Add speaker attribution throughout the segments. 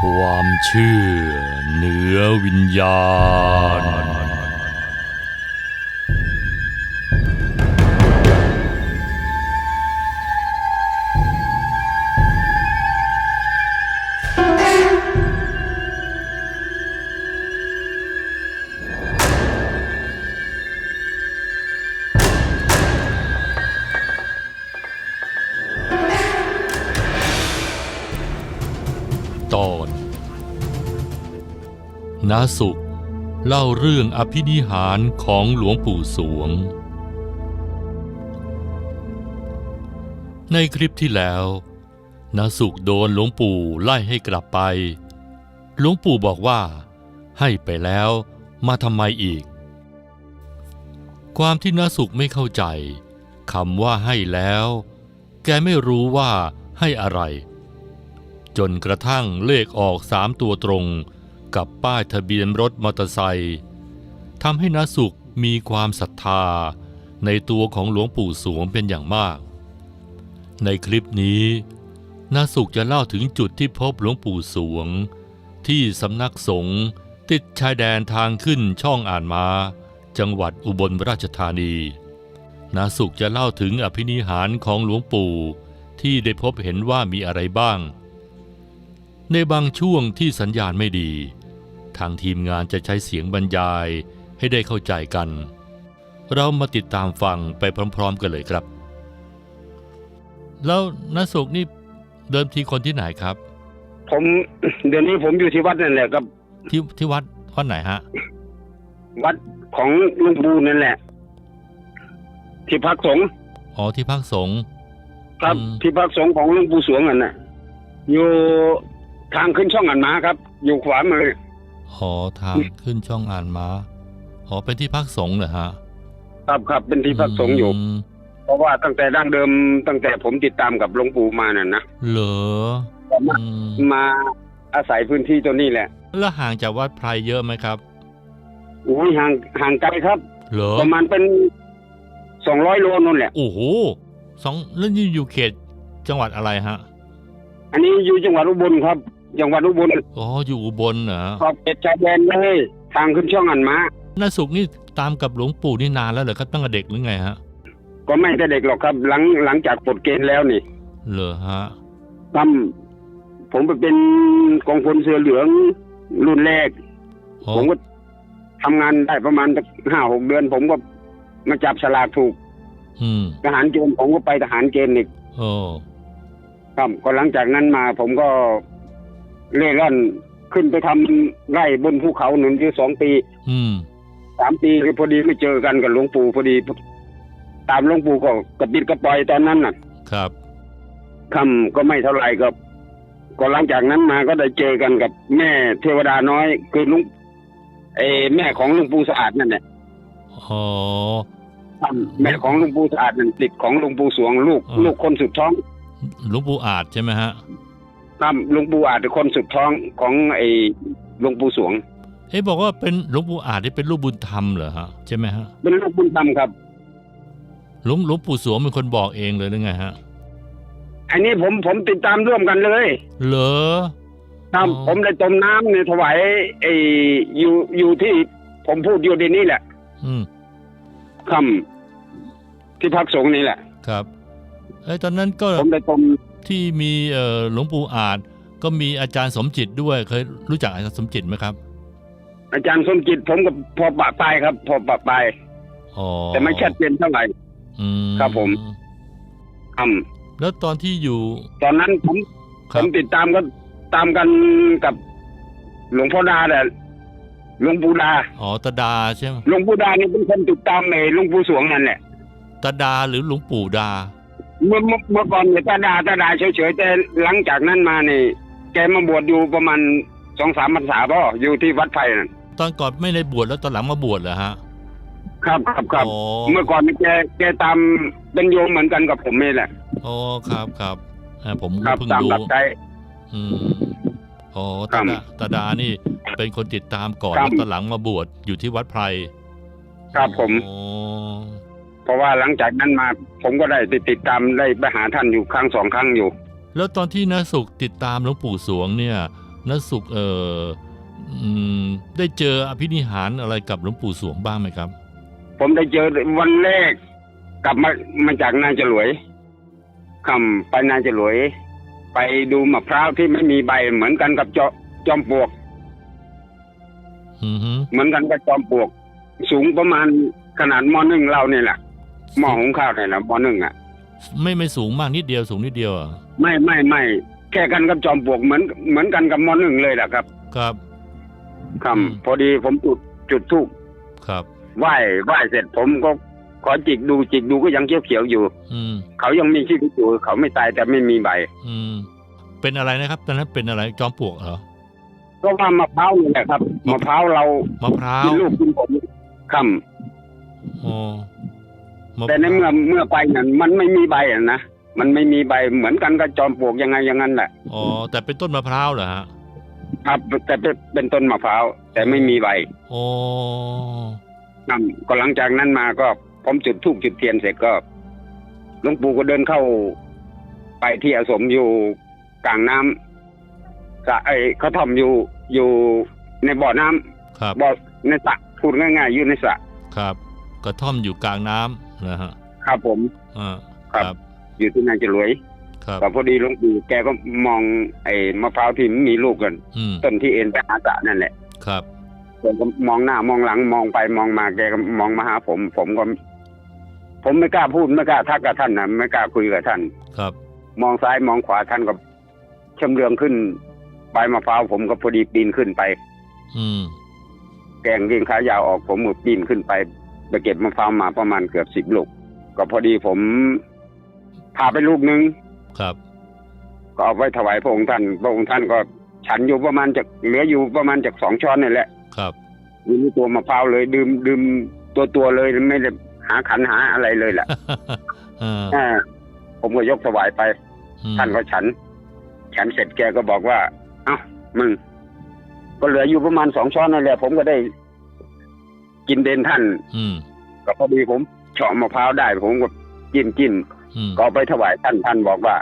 Speaker 1: ความเชื่อเหนือวิญญาณ นาสุข เล่าเรื่องอภินิหารของหลวงปู่สวง ในคลิปที่แล้วนาสุขโดนหลวงปู่ไล่ให้กลับไป หลวงปู่บอกว่า ให้ไปแล้วมาทำไมอีก ความที่นาสุขไม่เข้าใจคำว่าให้แล้ว แกไม่รู้ว่าให้อะไร จนกระทั่งเลขออกสามตัวตรง กับป้ายทะเบียนรถมอเตอร์ไซค์ทำให้นาสุขมีความศรัทธาในตัวของหลวงปู่สวงเป็นอย่างมาก ในคลิปนี้นาสุขจะเล่าถึงจุดที่พบหลวงปู่สวง ที่สำนักสงฆ์ติดชายแดนทางขึ้นช่องอ่านมา จังหวัดอุบลราชธานีนาสุขจะเล่าถึงอภินิหารของหลวงปู่ที่ได้พบเห็นว่ามีอะไรบ้าง ในบางช่วงที่สัญญาณไม่ดี ทางทีมงานจะใช้เสียงบรรยายให้ได้เข้าใจกัน เรามาติดตามฟังไปพร้อมๆกันเลยครับ แล้วนัสุกนี่เดิมทีคนที่ไหนครับ
Speaker 2: ผมเดี๋ยวนี้ผมอยู่ที่วัดนั่นแหละครับ
Speaker 1: ที่ที่วัดวัดไหนฮะ
Speaker 2: วัดของหลุงปู่นั่นแหละ ที่พักสงฆ์
Speaker 1: อ๋อที่พักสงฆ์
Speaker 2: ครับ
Speaker 1: อืม
Speaker 2: ที่พักสงฆ์ของหลุงปู่สวงนั่นน่ะอยู่ทางขึ้นช่องอันมาครับ อยู่ขวามือ
Speaker 1: หอทางขึ้นช่องอ่านมาอ๋อเป็นที่พักสงฆ์เหรอฮะ
Speaker 2: ครับครับเป็นที่พักสงฆ์อยู่
Speaker 1: ม
Speaker 2: เพราะว่าตั้งแต่ดั้งเดิมตั้งแต่ผมติดตามกับหลวงปู่มานั่นนะ
Speaker 1: เหรออืม
Speaker 2: มาอาศัยพื้นที่ตัวนี้แหละ
Speaker 1: แล้วห่างจากวัดไพรเยอะไหมครับ
Speaker 2: โอ้ยห่างห่างไกลครับ
Speaker 1: เหรอ
Speaker 2: ประมาณเป็นสองร้อยโลนั่นแหละ
Speaker 1: โอ้โหสองแล้วนี่อยู่เขตจังหวัดอะไรฮะ
Speaker 2: อันนี้อยู่จังหวัดอุบลครับ จังหวัดอุบล
Speaker 1: อ๋ออยู่อุบลเหรอ
Speaker 2: ขอบเขตชายแดนเลย ทางขึ้นช่องอันมา
Speaker 1: น้าสุกนี่ตามกับหลวงปู่นี่นานแล้วเหรอครับตั้งแต่เด็กหรือไงฮะ
Speaker 2: ก็ไม่แต่เด็กหรอกครับ หลังหลังจากปลดเกณฑ์แล้วนี่
Speaker 1: เหรอฮะ
Speaker 2: ทำผมไปเป็นกองพลเสือเหลืองรุ่นแรก
Speaker 1: อ๋อ
Speaker 2: ผมก็ทำงานได้ประมาณห้าหกเดือน ผมก็มาจับฉลากถูก
Speaker 1: อืม
Speaker 2: ทหารเกณฑ์ผมก็ไปทหารเกณฑ์อีก
Speaker 1: โอ้
Speaker 2: ครับก็หลังจากนั้นมาผมก็ เล่ร่อนขึ้นไปทำไร่บนภูเขาหนุนที่สองปี
Speaker 1: อืม
Speaker 2: สามปีคือพอดีไม่เจอกันกับหลวงปู่พอดี ตามหลวงปู่ก็กระปิดกระปล่อยตอนนั้นน่ะ
Speaker 1: ครับ
Speaker 2: คำก็ไม่เท่าไหร่ครับก็หลังจากนั้นมาก็ได้เจอกันกับแม่เทวดาน้อย คือลุงเออแม่ของหลุงปู่สะอาดนั่นแหละ
Speaker 1: อ๋อ
Speaker 2: ครับแม่ของหลุงปู่สะอาดนั่นติดของหลุงปู่สวงลูก
Speaker 1: อ่า
Speaker 2: ลูกคนสุดท้อง
Speaker 1: หลวงปู่อาจใช่ไหมฮะ
Speaker 2: ครับหลุงปู่อาจเป็นคนสุดท้องของไอ้หลุงปู่สวง
Speaker 1: เอ๊ะบอกว่าเป็นหลวงปู่อาจที่เป็นลูกบุญธรรมเหรอฮะใช่ไหมฮะ
Speaker 2: เป็นลูกบุญธรรมครับ
Speaker 1: หลวงหลวงปู่สวงเป็นคนบอกเองเลยหรือไงฮะ
Speaker 2: อันนี้ผมผมติดตามร่วมกันเลย
Speaker 1: เหรอ
Speaker 2: ครับ
Speaker 1: อ๋อ
Speaker 2: ผมได้ต้มน้ำในถวายไอ้อยู่อยู่ที่ผมพูดอยู่ในนี้แหละ
Speaker 1: อืม
Speaker 2: คำที่พักสงฆ์นี่แหละ
Speaker 1: ครับเอ้ยตอนนั้นก็
Speaker 2: ผมได้ต้ม
Speaker 1: ที่มีเอ่อหลวงปู่อาจก็มีอาจารย์สมจิตด้วยเคยรู้จักอาจารย์สมจิตไหมครับ
Speaker 2: อาจารย์สมจิตผมก็พอปะปลายครับ พอปะปลาย
Speaker 1: อ๋อ
Speaker 2: แต่ไม่ชัดเจนเท่าไหร่
Speaker 1: อืม
Speaker 2: ครับผมค
Speaker 1: แล้วตอนที่อยู่ำ
Speaker 2: ตอนนั้นผม
Speaker 1: ค
Speaker 2: ผ
Speaker 1: รับ
Speaker 2: มติดตามก็ตามกันกับหลวงพ่อดาแหละหลวงปู่ดา
Speaker 1: อ๋อตาดาใช่ไหม
Speaker 2: หลวงปู่ดานี่เป็นคนติดตามไอ้หลวงปู่สวงนั่นแหละ
Speaker 1: ตาดาหรือหลวงปู่ดา
Speaker 2: เมื่อเมื่อเมื่อก่อนเนี่ยตาดาตาดาเฉยๆแต่หลังจากนั้นมานี่ แกมาบวชอยู่ประมาณสองสามพรรษาพ่ออยู่ที่วัดไผ่นั่น
Speaker 1: ตอนก่อนไม่ได้บวชแล้วตอนหลังมาบวชเหรอฮะ
Speaker 2: ครับครับครับ
Speaker 1: อ๋อ
Speaker 2: เมื่อก่อนนี่แกแกตามเป็นโยมเหมือนกันกับผมนี่แหละ
Speaker 1: อ๋อครับครับอ่าผม
Speaker 2: ครับ
Speaker 1: เพิ่ง
Speaker 2: ตาม
Speaker 1: รู้
Speaker 2: หลักใจ
Speaker 1: อืมอ๋อ
Speaker 2: ครั
Speaker 1: ตา
Speaker 2: บ
Speaker 1: ดาตาดานี่เป็นคนติดตามก่อน
Speaker 2: ครั
Speaker 1: แล้
Speaker 2: บ
Speaker 1: วตอนหลังมาบวชอยู่ที่วัดไพร
Speaker 2: ครับผม
Speaker 1: อ๋อ
Speaker 2: เพ ราะว่าหลังจากนั้นมาผมก็ได้ติดติดตามได้ไปหาท่านอยู่ครั้งสองครั้งอยู่
Speaker 1: แล้วตอนที่นาสุกติดตามหลวงปู่สวงเนี่ยนัสุขเอออืมได้เจออภินิหารอะไรกับหลวงปู่สวงบ้างไหมครับ
Speaker 2: ผมได้เจอวันแรกกลับมามาจากนายจรวยคำไปนายจรวย ไปดูมะพร้าวที่ไม่มีใบเหมือนกันกับจอจอมปลวก
Speaker 1: อือฮึ
Speaker 2: เหมือนกันกับจอมปลวก สูงประมาณขนาดมอหนึ่งเราเนี่ยแหละ หม้อหุงข้าวเนี่ยแหละมอหนึ่งอะ
Speaker 1: ไม่ไม่สูงมากนิดเดียวสูงนิดเดียวอะ
Speaker 2: ไม่ไม่ไม่แค่กันกับจอมปลวกเหมือนเหมือนกันกับมอหนึ่งเลยแหละครับ
Speaker 1: ครับ
Speaker 2: ครับ
Speaker 1: อืม
Speaker 2: พอดีผมจุดจุดทูบ
Speaker 1: ครับ
Speaker 2: ไหว้ไหว้เสร็จผมก็ขอจิกดูจิกดูก็ยังเขียวเขียวๆอยู่
Speaker 1: อืม
Speaker 2: เขายังมีชีวิตอยู่เขาไม่ตายแต่ไม่มีใบ
Speaker 1: อืม เป็นอะไรนะครับตอนนั้นเป็นอะไรจอมปลวกเหรอ
Speaker 2: ก็ว่ามะพร้าวนี่แหละครับมะพร้าวเรา
Speaker 1: มะพร้าว
Speaker 2: กินลูกกินผลค
Speaker 1: อ๋อมะำ
Speaker 2: แต่ในเมื่อเมื่อไปนั้นมันไม่มีใบอะนะมันไม่มีใบเหมือนกันกับจอมปลวกยังไงอย่างนั้นแหละ
Speaker 1: อ๋อแต่เป็นต้นมะพร้าวเหรอฮะ
Speaker 2: ครับแต่เป็นเป็นต้นมะพร้าวแต่ไม่มีใบ
Speaker 1: อ๋อ
Speaker 2: ครับก็หลังจากนั้นมาก็ผมจุดธูปจุดเทียนเสร็จก็หลวงปู่ก็เดินเข้าไปที่อาสมอยู่กลางน้ำสระไอ้เขาทำอยู่อยู่ในบ่อน้ำ
Speaker 1: ครับ
Speaker 2: บ่อในสระพูดง่ายๆอยู่ในสระ
Speaker 1: ครับกระท่อมอยู่กลางน้ำ นะฮะ
Speaker 2: ครับผม
Speaker 1: อ่า
Speaker 2: ครับ
Speaker 1: ครับ
Speaker 2: อยู่ที่นางจรวย
Speaker 1: ครับ
Speaker 2: ก็พอดีหลวงปู่แกก็มองไอ้มะพร้าวที่มีลูกกัน
Speaker 1: อืม
Speaker 2: ต้นที่เอ็นไปหาสระนั่นแหละ
Speaker 1: ครับ
Speaker 2: แกก็มองหน้ามองหลังมองไปมองมาแกก็มองมาหาผม ผมก็ ผมไม่กล้าพูดไม่กล้าทักกับท่านนะไม่กล้าคุยกับท่าน
Speaker 1: ครับ
Speaker 2: มองซ้ายมองขวาท่านก็ชำเลืองขึ้นใบมะพร้าวผมก็พอดีปีนขึ้นไป
Speaker 1: อืม
Speaker 2: แกงเรียงขายาวออกผมก็ปีนขึ้นไป ไปเก็บมะพร้าวมาประมาณเกือบสิบลูก ก็พอดีผมพาไปลูกนึง
Speaker 1: ครับ
Speaker 2: ก็เอาไว้ถวายพระองค์ท่าน พระองค์ท่านก็ฉันอยู่ประมาณจากเหลืออยู่ประมาณจากสองช้อนนี่แหละ
Speaker 1: ครับ
Speaker 2: อยู่ในตัวมะพร้าวเลยดื่มดื่มตัวตัวๆเลยไม่ได้หาขันหาอะไรเลยแหละ
Speaker 1: เออ
Speaker 2: อ่าผมก็ยกถวายไป
Speaker 1: อืม
Speaker 2: ท่านก็ฉัน ฉันเสร็จแกก็บอกว่า เอ้ามึง ก็เหลืออยู่ประมาณสองช้อนนั่นแหละ ผมก็ได้ กินเดนท่าน
Speaker 1: อืม
Speaker 2: ก็พอดีผมเฉาะมะพร้าวได้ ผมก็กินกิน
Speaker 1: อืม
Speaker 2: ก็เอาไปถวายท่านท่านบอกว่า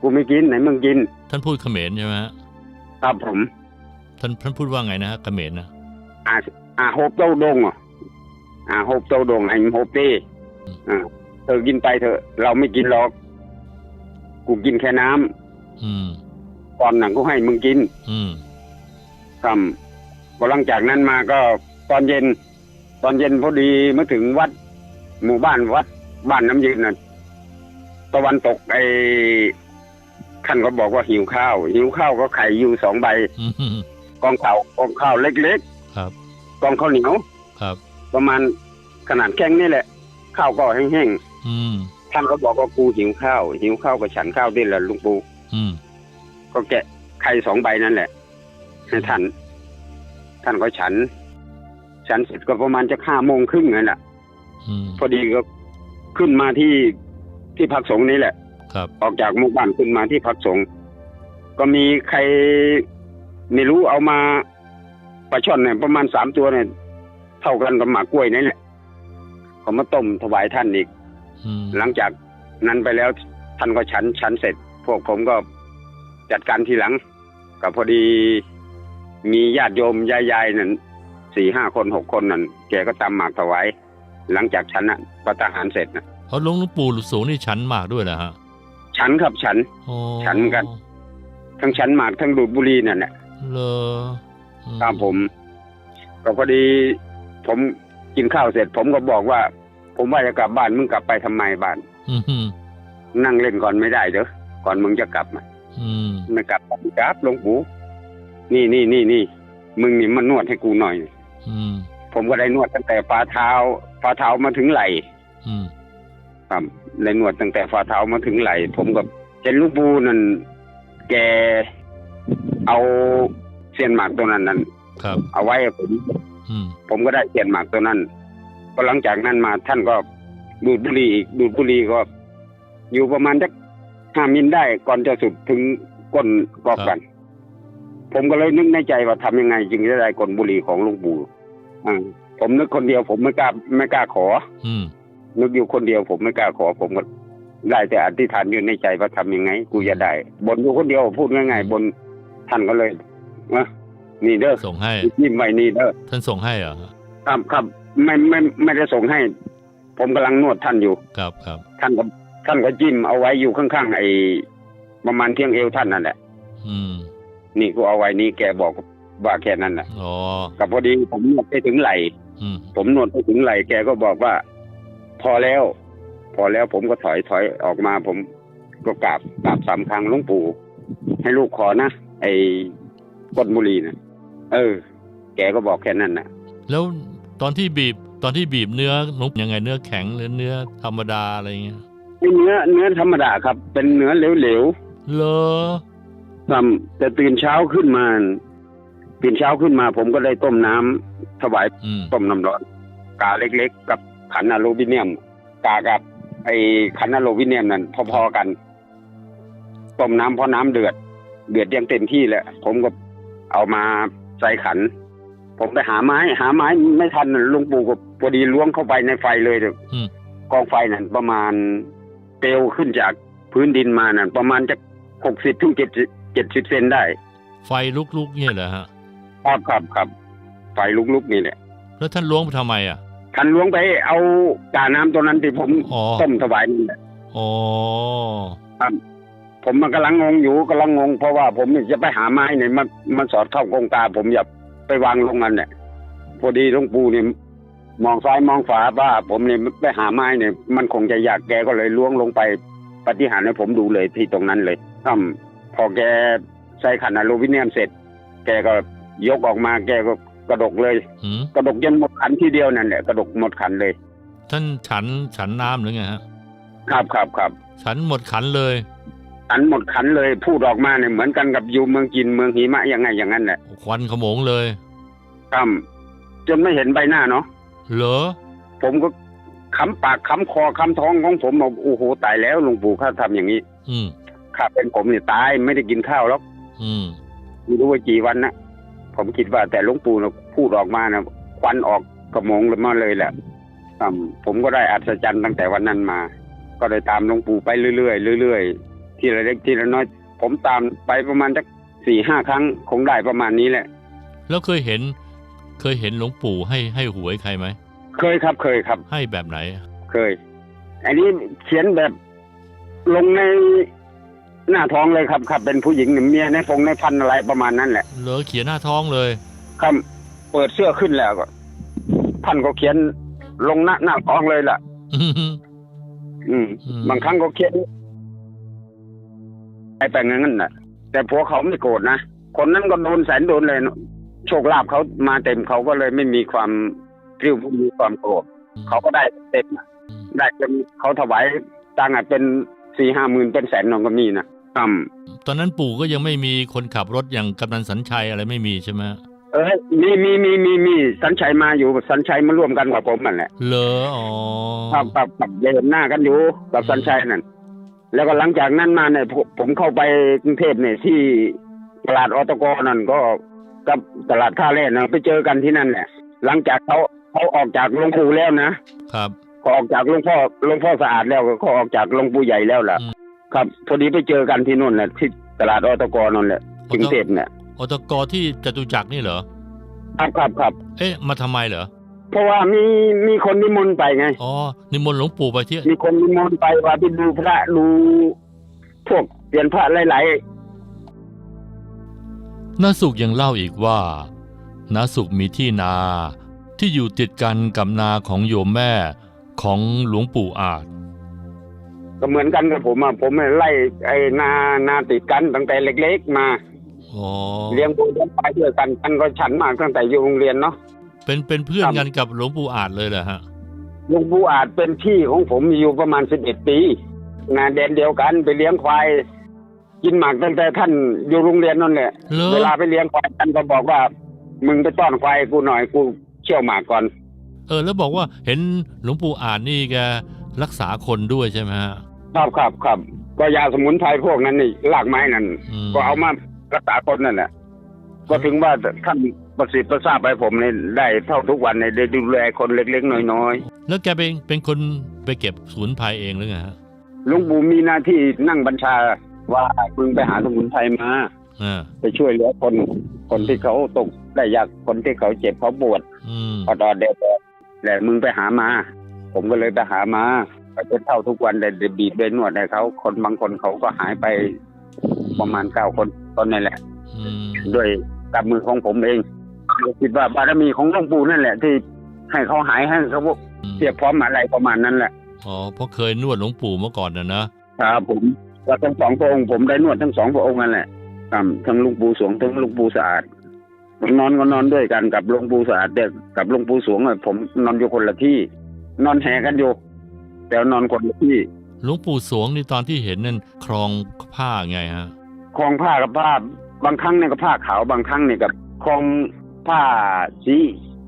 Speaker 2: กูไม่กินไหนมึงกิน
Speaker 1: ท่านพูดเขมรใช่ไหมฮะ
Speaker 2: ครับผม
Speaker 1: ท่านท่านพูดว่าไงนะฮะเขมรนะ
Speaker 2: อาอาโฮบเต้าดงอะอาโฮบเต้าดงไอ้โฮบเต้อ่าเธอกินไปเถอะ เราไม่กินหรอก กูกินแค่น้ำ
Speaker 1: อืม
Speaker 2: ก่อนหนังกูให้มึงกิน
Speaker 1: อืม
Speaker 2: ครับพอหลังจากนั้นมาก็ ตอนเย็น ตอนเย็นพอดีเมื่อถึงวัด หมู่บ้านวัด บ้านน้ำยืนน่ะตะวันตกไอ้ท่านก็บอกว่าหิวข้าว หิวข้าวก็ไข่อยู่สองใบ
Speaker 1: อืม
Speaker 2: กองข้าวกองข้าวเล็ก
Speaker 1: ครับ
Speaker 2: ๆกองข้าวเหนียว
Speaker 1: ครับ
Speaker 2: ประมาณขนาดแข้งนี่แหละ ข้าวก็แห้ง
Speaker 1: อืม
Speaker 2: ๆท่านก็บอกว่ากูหิวข้าว หิวข้าวก็ฉันข้าวได้แหละลุงปู
Speaker 1: อืม
Speaker 2: ก็แกะไข่สองใบนั่นแหละให้ท่าน ท่านก็ฉัน ฉันเสร็จก็ประมาณจะห้าโมงครึ่งนั่นแหละ
Speaker 1: อืม
Speaker 2: พอดีก็ขึ้นมาที่ที่พักสงฆ์นี้แหละ
Speaker 1: ครับ
Speaker 2: ออกจากหมู่บ้านขึ้นมาที่พักสงฆ์ก็มีใครไม่รู้เอามาปลาช่อนเนี่ยประมาณสามตัวเนี่ยเท่ากันกับหมากกล้วยนี่แหละเขามาต้มถวายท่านอีก
Speaker 1: อืม
Speaker 2: หลังจากนั้นไปแล้วท่านก็ฉันฉันเสร็จ พวกผมก็จัดการทีหลังก็พอดีมีญาติโยมยายๆนั่น สี่ห้าคนหกคนนั่นแกก็ตำหมากถวายหลังจากฉันน่ะประทหารเสร็จนะ
Speaker 1: เพราะหลวงปู่หลุสูงนี่ชั้นมากด้วยนะฮะ
Speaker 2: ฉันครับฉัน
Speaker 1: โอ้
Speaker 2: ฉันกัน ทั้งฉันหมากทั้งดูดบุหรี่นั่นแหละ
Speaker 1: เลออื
Speaker 2: ตามผม ก็พอดีผมกินข้าวเสร็จ ผมก็บอกว่า ผมว่าจะกลับบ้านมึงกลับไปทำไมบ้าน
Speaker 1: อืมอืม
Speaker 2: นั่งเล่นก่อนไม่ได้เด้อก่อนมึงจะกลับมา
Speaker 1: อืม
Speaker 2: ไม่กลับกลับหลวงปู่นี่นี่นี่นี่มึงนี่มันนวดให้กูหน่อย
Speaker 1: อืม
Speaker 2: ผมก็ได้นวดตั้งแต่ฝ่าเท้าฝ่าเท้ามาถึงไหล่
Speaker 1: อืม
Speaker 2: ครับได้นวดตั้งแต่ฝ่าเท้ามาถึงไหล่ผมก็เห็นหลูกปูนั่นแกเอาเสียนหมากตัวนั้นนั้น
Speaker 1: ครับ
Speaker 2: เอาไว้ให้ผม
Speaker 1: อืม
Speaker 2: ผมก็ได้เสียนหมากตัวนั้นก็หลังจากนั้นมาท่านก็ดูดบุหรี่อีกดูดบุหรี่ก็ อยู่ประมาณสักห้ามิลได้ก่อนจะสุดถึงก้นกอกกัน ผมก็เลยนึกในใจว่าทำยังไงจึงจะได้ก้นบุหรี่ของหลวงปู่อ่าผมนึกคนเดียวผมไม่กล้าไม่กล้าขอ
Speaker 1: อืม
Speaker 2: นึกอยู่คนเดียวผมไม่กล้าขอ ผมก็ได้แต่อธิษฐานอยู่ในใจว่าทำยังไง กูจะได้บนอยู่คนเดียวพูดง่ายๆบนท่านก็เลยนะนี่เด้อ
Speaker 1: ส่งให้
Speaker 2: ยิ้มไว้นี่เด้อ
Speaker 1: ท่านส่งให้เหรอฮะ
Speaker 2: ครับครับไม่ไม่ไม่ได้ส่งให้ ผมกำลังนวดท่านอยู่
Speaker 1: ครับครับ
Speaker 2: ท่านก็ท่านก็จิ้มเอาไว้อยู่ข้างๆไอ้ประมาณเที่ยงเอวท่านนั่นแหละ
Speaker 1: อืม
Speaker 2: นี่กูเอาไว้นี่แกบอกว่าแค่นั้นแหละ
Speaker 1: อ๋อ
Speaker 2: กับพอดีผมนวดไปถึงไหล
Speaker 1: อืม
Speaker 2: ผมนวดไปถึงไหลแกก็บอกว่า พอแล้ว พอแล้วผมก็ถอยถอยออกมา ผมก็กราบกราบสามครั้งหลุงปู่ ให้ลูกขอนะไอ้ก้นบุหรีนะเออ แกก็บอกแค่นั้นนะ
Speaker 1: แล้วตอนที่บีบตอนที่บีบเนื้อหลวงยังไงเนื้อแข็งหรือเนื้อธรรมดาอะไรเงี้ย
Speaker 2: ไอ้เนื้อเนื้อธรรมดาครับ เป็นเนื้อเหลว
Speaker 1: เลอ
Speaker 2: ๆ ทำแต่ตื่นเช้าขึ้นมา ตื่นเช้าขึ้นมา ผมก็ได้ต้มน้ำถวาย
Speaker 1: อืม
Speaker 2: ต้มน้ำร้อนกาเล็กๆ กับขันอลูมิเนียม กากับไอ้ขันอลูมิเนียมนั่นพอๆกันต้มน้ำเพราะน้ำเดือด เดือดยังเต็มที่แหละผมก็เอามาใส่ขัน ผมไปหาไม้ หาไม้ไม่ทันหลุงปู่ก็พอดีล้วงเข้าไปในไฟเลยเด้อ
Speaker 1: อืม
Speaker 2: กองไฟนั่นประมาณเปลวขึ้นจากพื้นดินมานั่นประมาณจะหกสิบถึงเจ็ดเจ็ดสิบเซนได้
Speaker 1: ไฟลุกๆเนี่ยเหรอฮะ
Speaker 2: ครับครับครับไฟลุกๆนี่แหละ
Speaker 1: แล้วท่านล้วงไปทำไมอะ
Speaker 2: ท่านล้วงไปเอากาน้ำตัวนั้นที่ผม
Speaker 1: อ๋อ
Speaker 2: ต้มถวายนี่แหละ
Speaker 1: อ๋อ
Speaker 2: ผมมันกำลังงงอยู่กำลังงง เพราะว่าผมนี่จะไปหาไม้เนี่ยมันมันสอดเข้ากรงตา ผมอย่าไปวางลงมันเนี่ยพอดีหลวงปู่เนี่ยมองซ้ายมองขวาว่าผมเนี่ยไปหาไม้เนี่ย มันคงจะอยากแกก็เลยล้วงลงไปปฏิหารย์ให้ผมดูเลยที่ตรงนั้นเลยอืม พอแกใส่ขันอลูมิเนียมเสร็จ แกก็ยกออกมาแกก็กระดกเลย
Speaker 1: หืม
Speaker 2: กระดกจนหมดขันทีเดียวนั่นแหละกระดกหมดขันเลย
Speaker 1: ท่านฉันฉันน้ำหรือไงฮะ
Speaker 2: ครับครับครับ
Speaker 1: ฉันหมดขันเลย
Speaker 2: ขันหมดขันเลยพูดออกมาเนี่ยเหมือนกันกับอยู่เมืองจีนเมืองหิมะยังไงอย่างนั้นแหละ
Speaker 1: ควันขโมงเลย
Speaker 2: ครับจนไม่เห็นใบหน้าเนาะ
Speaker 1: เหรอ
Speaker 2: ผมก็คำปากคำคอคำท้องของผมบอกโอ้โหตายแล้วหลวงปู่ข้าทำอย่างนี้
Speaker 1: อืม
Speaker 2: ข้าเป็นผมเนี่ยตายไม่ได้กินข้าวหรอก
Speaker 1: อืม
Speaker 2: ไม่รู้ว่ากี่วันนะผมคิดว่าแต่หลวงปู่นะพูดออกมานะควันออกกระโมงเลยมาเลยแหละครับผมก็ได้อัศจรรย์ตั้งแต่วันนั้นมา ก็เลยตามหลวงปู่ไปเรื่อยๆเรื่อยๆทีละเล็กทีละน้อย ผมตามไปประมาณสักสี่ห้าครั้งคงได้ประมาณนี้แหละ
Speaker 1: แล้วเคยเห็น เคยเห็นหลวงปู่ให้ให้หวยใครไหม
Speaker 2: เคยครับเคยครับ
Speaker 1: ให้แบบไหน
Speaker 2: เคย อันนี้เขียนแบบลงใน หน้าท้องเลยครับครับ เป็นผู้หญิงเมียในฟงในพันอะไรประมาณนั้นแหละ
Speaker 1: เหรอเขียนหน้าท้องเลย
Speaker 2: ครับเปิดเสื้อขึ้นแล้วก็ท่านก็เขียนลงหน้าหน้าท้องเลยล่ะ
Speaker 1: อืม
Speaker 2: อืม
Speaker 1: อืม
Speaker 2: บางครั้งก็เขียนไอ้แต่งนั้นน่ะ แต่ผัวเขาไม่โกรธนะคนนั้นก็โดนแสนโดนเลยโชคลาภเขามาเต็มเขาก็เลยไม่มีความกริ้วไม่มีความโกรธเขาก็ได้เต็มน่ะได้จนเขาถวายตังค์อะเป็นสี่ห้าหมื่นเป็นแสนนองก็มีนะ อืม
Speaker 1: ตอนนั้นปู่ก็ยังไม่มีคนขับรถอย่างกำนันสัญชัยอะไรไม่มีใช่ไหม
Speaker 2: เออมีมีมีมีมีสัญชัยมาอยู่สัญชัยมาร่วมกันกับผมนั่นแหละ
Speaker 1: เหรออ๋อ
Speaker 2: ครับครับครับได้เห็นหน้ากันอยู่กับสัญชัยนั่นแล้วก็หลังจากนั้นมาเนี่ยผมผมเข้าไปกรุงเทพเนี่ยที่ตลาดอตกนั่นก็กับตลาดท่าแร่นะไปเจอกันที่นั่นแหละหลังจากเขาเขาออกจากหลวงปู่แล้วนะครับก็ออกจากหลวงพ่อหลวงพ่อสะอาดแล้วก็ออกจากหลวงปู่ใหญ่แล้วล่ะ
Speaker 1: อืม
Speaker 2: ครับพอดีไปเจอกันที่นู่นแหละที่ตลาดอตกนั่นแหละกรุงเทพเนี่ย
Speaker 1: อตกที่จตุจักรนี่เหรอ
Speaker 2: ครับครับครับ
Speaker 1: เอ๊ะมาทำไมเหรอ
Speaker 2: เพราะว่ามีมีคนนิมนต์ไปไง
Speaker 1: อ๋อนิมนต์หลวงปู่ไปที่
Speaker 2: มีคนนิมนต์ไปว่าไปดูพระดูพวกเปลี่ยนพระหลายๆ
Speaker 1: นาสุกยังเล่าอีกว่านาสุกมีที่นาที่อยู่ติดกันกับนาของโยมแม่ของหลวงปู่อาจ
Speaker 2: ก็เหมือนกันกับผมอะผมไล่ไอ้นานาติดกันตั้งแต่เล็ก ๆ มา
Speaker 1: อ๋อ
Speaker 2: เลี้ยงปูเลี้ยงปลาด้วยกันกันก็ฉันมากตั้งแต่อยู่โรงเรียนเนาะ
Speaker 1: เป็นเป็นเพื่อน
Speaker 2: ครับ
Speaker 1: กันกับหลวงปู่อาจเลยเหรอฮะ
Speaker 2: หลวงปู่อาจเป็นพี่ของผมอยู่ประมาณสิบเอ็ดปีงานเดนเดียวกันไปเลี้ยงควายกินหมากตั้งแต่ท่านอยู่โรงเรียนนั่นแหละ
Speaker 1: เหรอ
Speaker 2: เวลาไปเลี้ยงควายท่านก็บอกว่า มึงไปต้อนควายกูหน่อยกูเชี่ยวหมากก่อน
Speaker 1: เออ แล้วบอกว่าเห็นหลวงปู่อาจนี่แกรักษาคนด้วยใช่ไหมฮะ
Speaker 2: ครับครับครับก็ยาสมุนไพรพวกนั้นนี่รากไม้นั่น
Speaker 1: อืม
Speaker 2: ก็เอามารักษาคนนั่นแหละก็ถึงว่าท่านประสิทธิ์ประสาทไปผมเนี่ยได้เท่าทุกวันเนี่ยได้ดูแลคนเล็กๆน้อย
Speaker 1: แล้วแกเป็นเป็นคนไปเก็บสมุนไพรเองหรือไงฮะ
Speaker 2: ๆหลุงปู่มีหน้าที่นั่งบัญชาว่ามึงไปหาสมุนไพรมา
Speaker 1: ออ่า
Speaker 2: ไปช่วยเหลือคนคนที่เขาตกได้ยากคนที่เขาเจ็บเขาปวด
Speaker 1: อืม
Speaker 2: อดอดแดดๆแต่มึงไปหามา ผมก็เลยไปหามา ไปเป็นเท่าทุกวันแต่บีบเบนนวดให้เขาคนบางคนเขาก็หายไปประมาณเก้าคนตอนนี้แหละ
Speaker 1: อืม
Speaker 2: ด้วยกับมือของผมเองคิดว่าบารมีของหลวงปู่นั่นแหละ ที่ให้เขาหายให้เขาเทียบพร้อมอะไรประมาณนั้นแหละ
Speaker 1: อ๋อเพราะเคยนวดหลวงปู่เมื่อก่อนนะนะครับ
Speaker 2: ผมก็ทั้งสองพระองค์ผมได้นวดทั้งสองพระองค์นั่นแหละครับทั้งหลุงปู่สวงทั้งหลุงปู่สะอาดผมนอนก็นอนด้วยกันกับหลวงปู่สะอาดแต่กับหลวงปู่สวงอะผมนอนอยู่คนละที่ นอนแห่กันอยู่ แต่นอนคนละที่
Speaker 1: หลวงปู่สวงนี่ตอนที่เห็นนั่นครองผ้าไงฮะ
Speaker 2: คลองผ้ากับผ้า บางครั้งเนี่ยก็ผ้าขาวบางครั้งเนี่ยกับคลองผ้าสี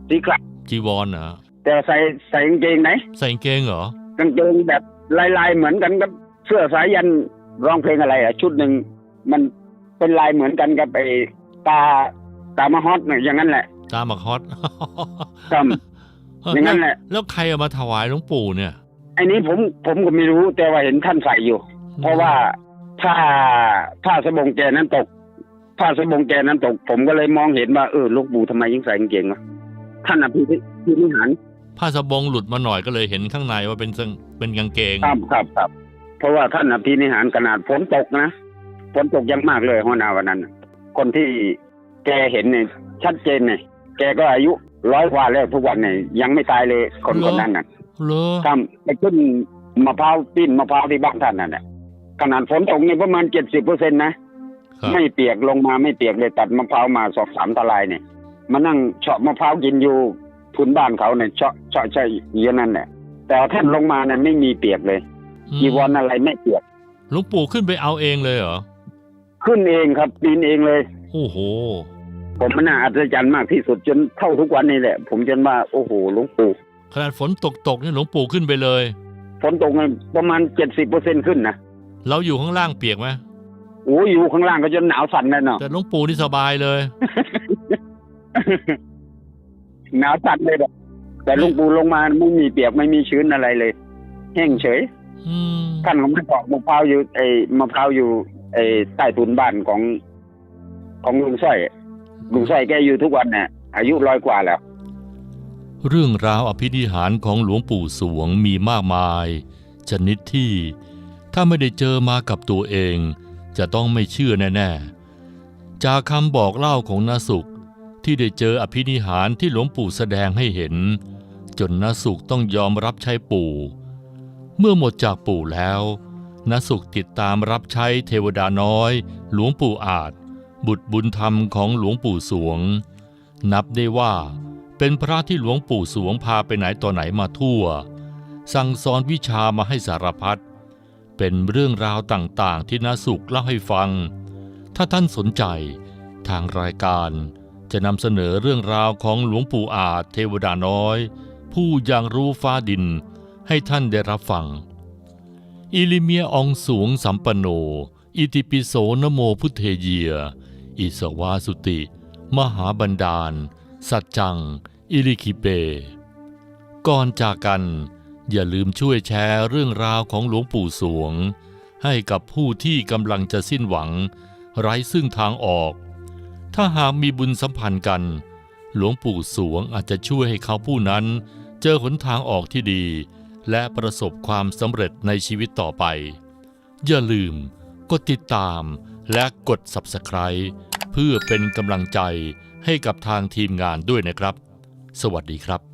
Speaker 2: สีกลับ
Speaker 1: จีวรเหรอ
Speaker 2: แต่ใส่ใส่กางเกงไหน
Speaker 1: ใส่กางเกงเหรอ
Speaker 2: กางเกงแบบลายๆเหมือนกันกับเสื้อสายันร้องเพลงอะไรอะ ชุดหนึ่งมันเป็นลายเหมือนกันกับไอ้ตาตามะฮอตเนี่ยอย่างนั้นแหละ
Speaker 1: ตามมาคอส
Speaker 2: ครับอย่างนั้นแหละ
Speaker 1: แล้วใครเอามาถวายหลวงปู่เนี่ย
Speaker 2: ไอ้นี้ผมผมก็ไม่รู้แต่ว่าเห็นท่านใส่อยู่ เพราะว่าผ้าผ้าสบงแกนั้นตก ผ้าสบงแกนั้นตก ผมก็เลยมองเห็นว่าเออหลูกปู่ทำไมยังใส่กางเกงวะท่านอภิพินิหาร
Speaker 1: ผ้าสบงหลุดมาหน่อยก็เลยเห็นข้างในว่าเป็นซังเป็นกางเกง
Speaker 2: ครับครับครับเพราะว่าท่านอภินิหารขนาดฝนตกนะฝนตกอยังมากเลยหัวหน้าวันนั้นน่ะคนที่แกเห็นเนี่ยชัดเจนเนี่ยแกก็อายุร้อยกว่าแล้วทุกวันเนี่ยยังไม่ตายเลยคนคนนั้นน่ะ
Speaker 1: เหรอ
Speaker 2: ทำไปขึ้นมะพร้าวปิ้นมะพร้าวที่บ้านท่านนั่นแหละขนาดฝนตกเนี่ยประมาณเจ็ดสิบเปอร์เซ็นต์นะ
Speaker 1: ครับ
Speaker 2: ไม่เปียกลงมาไม่เปียกเลยตัดมะพร้าวมาสองสามทลายเนี่ยมานั่งเฉาะมะพร้าวกินอยู่ทุนบ้านเขาเนี่ยเฉาะเฉาะใช่เยอะนั่นแหละแต่ท่านลงมาเนี่ยไม่มีเปียกเลย
Speaker 1: อืม
Speaker 2: จีวรอะไรไม่เปียก
Speaker 1: หลวงปู่ขึ้นไปเอาเองเลยเหรอ
Speaker 2: ขึ้นเองครับปีนเองเลย
Speaker 1: โอ้โห
Speaker 2: ผมมันน่าอัศจรรย์มากที่สุดจนเท่าทุกวันนี้แหละ ผมจนว่าโอ้โหหลวงปู่
Speaker 1: ขนาดฝนตกตกๆนี่หลวงปู่ขึ้นไปเลย
Speaker 2: ฝนตกเนี่ยประมาณเจ็ดสิบเปอร์เซ็นขึ้นนะ
Speaker 1: เราอยู่ข้างล่างเปียกไหม
Speaker 2: โอ้ยอยู่ข้างล่างก็จนหนาวสั่นเลยเนาะ
Speaker 1: แต่หลวงปู่นี่สบายเลย
Speaker 2: หนาวสั่นเลยแบบแต่หลุงปู่ลงมาไม่มีเปียกไม่มีชื้นอะไรเลย แห้งเฉย
Speaker 1: อืม
Speaker 2: ท่านก็ไม่ปอกมะพร้าวอยู่ไอ้มะพร้าวอยู่ไอ้ใต้ทุนบ้านของของลุงสร้อยลุงสร้อยแกอยู่ทุกวันเนี่ยอายุร้อยกว่าแล้ว
Speaker 1: เรื่องราวอภินิหารของหลวงปู่สวงมีมากมาย ชนิดที่ถ้าไม่ได้เจอมากับตัวเอง จะต้องไม่เชื่อแน่ๆ จากคำบอกเล่าของนาสุขที่ได้เจออภินิหารที่หลวงปู่แสดงให้เห็น จนนาสุขต้องยอมรับใช้ปู่ เมื่อหมดจากปู่แล้วนาสุขติดตามรับใช้เทวดาน้อย หลวงปู่อาจ บุตรบุญธรรมของหลวงปู่สวง นับได้ว่า เป็นพระที่หลวงปู่สวงพาไปไหนต่อไหนมาทั่ว สั่งสอนวิชามาให้สารพัดเป็นเรื่องราวต่างๆ ที่นาสุขเล่าให้ฟัง ถ้าท่านสนใจ ทางรายการจะนำเสนอเรื่องราวของหลวงปู่อาจเทวดาน้อย ผู้ยังรู้ฟ้าดินให้ท่านได้รับฟัง อิลิเมียองสูงสัมปโน อิติปิโสนโมพุทเทเยียอิสวาสุติ มหาบันดาล สัจจัง อิลิคิเป ก่อนจากกัน อย่าลืมช่วยแชร์เรื่องราวของหลวงปู่สวง ให้กับผู้ที่กำลังจะสิ้นหวัง ไร้ซึ่งทางออก ถ้าหากมีบุญสัมพันธ์กัน หลวงปู่สวงอาจจะช่วยให้เขาผู้นั้น เจอหนทางออกที่ดี และประสบความสำเร็จในชีวิตต่อไป อย่าลืมกดติดตามและกด Subscribe เพื่อเป็นกำลังใจให้กับทางทีมงานด้วยนะครับ สวัสดีครับ